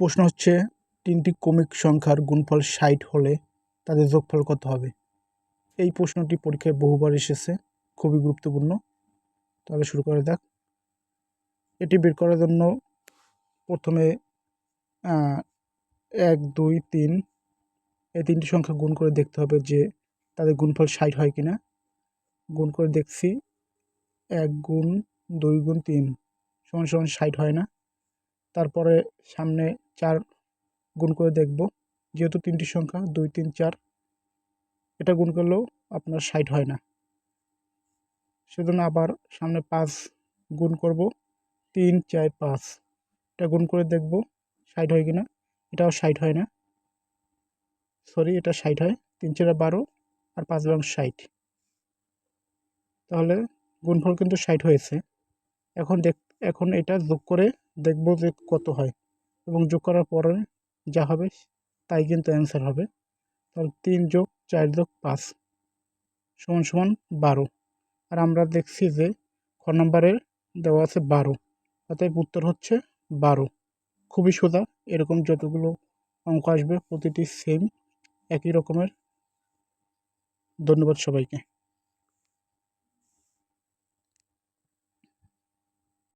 প্রশ্ন হচ্ছে, তিনটি কমিক সংখ্যার গুণফল ষাট হলে তাদের যোগফল কত হবে? এই প্রশ্নটি পরীক্ষায় বহুবার এসেছে, খুবই গুরুত্বপূর্ণ। তাহলে শুরু করা যাক। এটি বের করার জন্য প্রথমে এক, দুই, তিন, এই তিনটি সংখ্যা গুণ করে দেখতে হবে যে তাদের গুণফল ষাট হয় কিনা। গুণ করে দেখছি, এক গুণ, দুই গুণ, তিন, সমান সমান ষাট হয় না। তারপরে সামনে চার গুণ করে দেখব। যেহেতু তিনটি সংখ্যা, দুই, তিন, চার, এটা গুণ করলেও আপনার ষাট হয় না। সেজন্য আবার সামনে পাঁচ গুণ করব। তিন, চার, পাঁচ, এটা গুণ করে দেখব ষাট হয় কিনা। এটাও ষাট হয় না। সরি, এটা ষাট হয়। তিন, চারে, বারো আর পাঁচ বাং ষাট। তাহলে গুণফল কিন্তু ষাট হয়েছে। এখন দেখ, এখন এটা যোগ করে দেখব যে কত হয়। এবং যোগ করার পরে যা হবে তাই কিন্তু অ্যান্সার হবে। তাহলে তিন যোগ চার যোগ পাঁচ সমান সমান বারো। আর আমরা দেখছি যে খ নম্বরের দেওয়া আছে বারো, অতএব উত্তর হচ্ছে বারো। খুবই সোজা, এরকম যতগুলো অঙ্ক আসবে প্রতিটি সেম একই রকমের। ধন্যবাদ সবাইকে।